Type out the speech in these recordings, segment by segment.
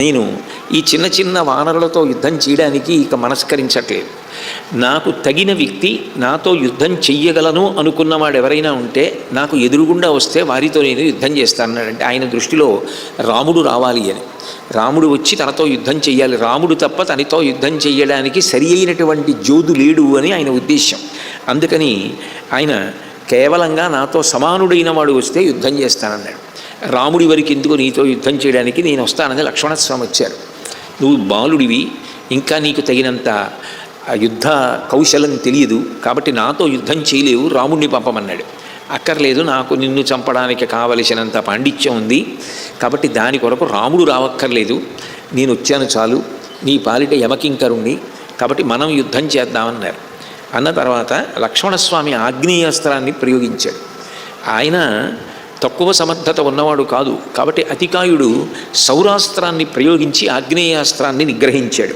నేను ఈ చిన్న చిన్న వానరులతో యుద్ధం చేయడానికి ఇక మనస్కరించట్లేదు. నాకు తగిన వ్యక్తి నాతో యుద్ధం చెయ్యగలను అనుకున్నవాడు ఎవరైనా ఉంటే నాకు ఎదురుగుండా వస్తే వారితో నేను యుద్ధం చేస్తానన్నాడంటే ఆయన దృష్టిలో రాముడు రావాలి అని. రాముడు వచ్చి తనతో యుద్ధం చెయ్యాలి. రాముడు తప్ప తనతో యుద్ధం చెయ్యడానికి సరి అయినటువంటి జోదు లేడు అని ఆయన ఉద్దేశం అందుకని ఆయన కేవలంగా నాతో సమానుడైన వాడు వస్తే యుద్ధం చేస్తానన్నాడు. రాముడి వరకు ఎందుకు నీతో యుద్ధం చేయడానికి నేను వస్తానని లక్ష్మణస్వామి వచ్చారు. నువ్వు బాలుడివి ఇంకా నీకు తగినంత ఆ యుద్ధ కౌశలం తెలియదు కాబట్టి నాతో యుద్ధం చేయలేవు రాముడిని పంపమన్నాడు. అక్కర్లేదు నాకు నిన్ను చంపడానికి కావలసినంత పాండిత్యం ఉంది కాబట్టి దాని కొరకు రాముడు రావక్కర్లేదు. నేను వచ్చాను చాలు నీ పాలిట యమకింకరుణ్ణి కాబట్టి మనం యుద్ధం చేద్దామన్నారు. అన్న తర్వాత లక్ష్మణస్వామి ఆగ్నేయాస్త్రాన్ని ప్రయోగించాడు. ఆయన తక్కువ సమర్థత ఉన్నవాడు కాదు. కాబట్టి అతికాయుడు సౌరాస్త్రాన్ని ప్రయోగించి ఆగ్నేయాస్త్రాన్ని నిగ్రహించాడు.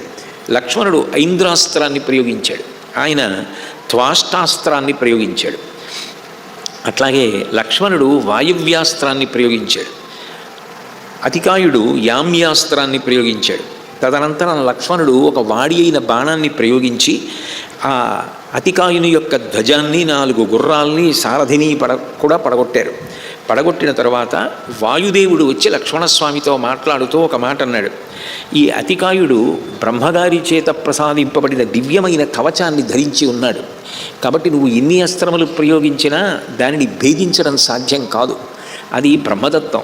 లక్ష్మణుడు ఐంద్రాస్త్రాన్ని ప్రయోగించాడు. ఆయన త్వాష్టాస్త్రాన్ని ప్రయోగించాడు. అట్లాగే లక్ష్మణుడు వాయువ్యాస్త్రాన్ని ప్రయోగించాడు. అతికాయుడు యామ్యాస్త్రాన్ని ప్రయోగించాడు. తదనంతరం లక్ష్మణుడు ఒక వాడి అయిన బాణాన్ని ప్రయోగించి ఆ అతికాయుని యొక్క ధ్వజాన్ని నాలుగు గుర్రాల్ని సారథిని పడ కూడా పడగొట్టారు. పడగొట్టిన తర్వాత వాయుదేవుడు వచ్చి లక్ష్మణస్వామితో మాట్లాడుతూ ఒక మాట అన్నాడు. ఈ అతికాయుడు బ్రహ్మగారి చేత ప్రసాదింపబడిన దివ్యమైన కవచాన్ని ధరించి ఉన్నాడు. కాబట్టి నువ్వు ఎన్ని అస్త్రములు ప్రయోగించినా దానిని భేదించడం సాధ్యం కాదు. అది బ్రహ్మదత్తం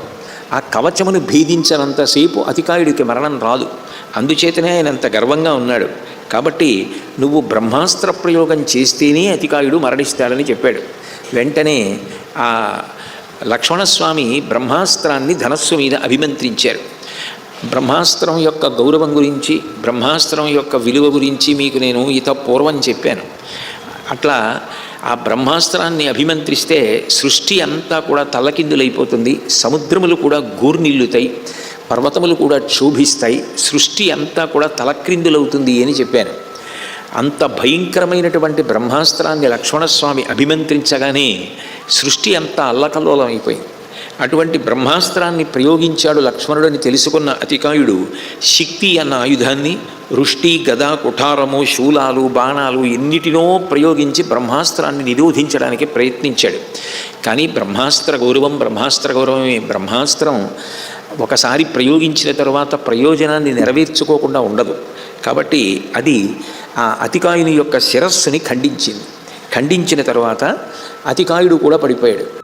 ఆ కవచమును భేదించనంతసేపు అతికాయుడికి మరణం రాదు. అందుచేతనే ఆయన అంత గర్వంగా ఉన్నాడు. కాబట్టి నువ్వు బ్రహ్మాస్త్ర ప్రయోగం చేస్తేనే అతికాయుడు మరణిస్తాడని చెప్పాడు. వెంటనే ఆ లక్ష్మణస్వామి బ్రహ్మాస్త్రాన్ని ధనస్సు మీద అభిమంత్రించారు. బ్రహ్మాస్త్రం యొక్క గౌరవం గురించి బ్రహ్మాస్త్రం యొక్క విలువ గురించి మీకు నేను ఇత పూర్వం చెప్పాను. అట్లా ఆ బ్రహ్మాస్త్రాన్ని అభిమంత్రిస్తే సృష్టి అంతా కూడా తల్లకిందులైపోతుంది సముద్రములు కూడా గూర్నిల్లుతాయి పర్వతములు కూడా క్షోభిస్తాయి సృష్టి అంతా కూడా తలక్రిందులవుతుంది అని చెప్పాను. అంత భయంకరమైనటువంటి బ్రహ్మాస్త్రాన్ని లక్ష్మణస్వామి అభిమంత్రించగానే సృష్టి అంతా అల్లకల్లోలం అయిపోయింది అటువంటి బ్రహ్మాస్త్రాన్ని ప్రయోగించాడు లక్ష్మణుడని తెలుసుకున్న అతికాయుడు శక్తి అన్న ఆయుధాన్ని వృష్టి గద కుఠారము శూలాలు బాణాలు ఎన్నిటినో ప్రయోగించి బ్రహ్మాస్త్రాన్ని నిరోధించడానికి ప్రయత్నించాడు. కానీ బ్రహ్మాస్త్ర గౌరవం బ్రహ్మాస్త్ర గౌరవమే. బ్రహ్మాస్త్రం ఒకసారి ప్రయోగించిన తర్వాత ప్రయోజనాన్ని నెరవేర్చుకోకుండా ఉండదు. కాబట్టి అది ఆ అతికాయుని యొక్క శిరస్సుని ఖండించింది. ఖండించిన తర్వాత అతికాయుడు కూడా పడిపోయాడు.